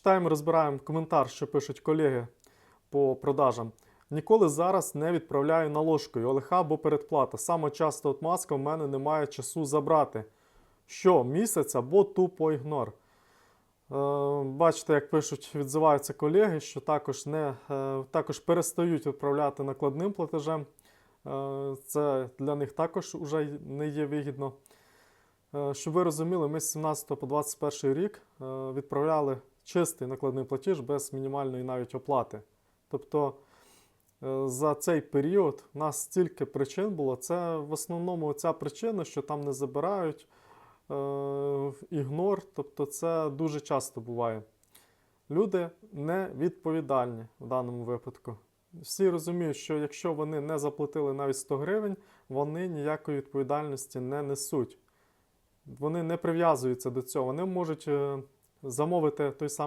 Читаємо, розбираємо коментар, що пишуть колеги по продажам. Ніколи зараз не відправляю наложкою ОЛХ або передплата. Саме часто от маска в мене немає часу забрати. Що, місяць або тупо ігнор. Е, Бачите, як пишуть, відзиваються колеги, що також, не, е, також перестають відправляти накладним платежем. Е, Це для них також вже не є вигідно. Е, Щоб ви розуміли, ми з 17 по 21 рік е, відправляли чистий накладний платіж без мінімальної навіть оплати. Тобто е, за цей період у нас стільки причин було. Це в основному ця причина, що там не забирають е, ігнор, тобто це дуже часто буває. Люди не відповідальні в даному випадку. Всі розуміють, що якщо вони не заплатили навіть 100 гривень, вони ніякої відповідальності не несуть. Вони не прив'язуються до цього. Вони можуть е, замовити той самий.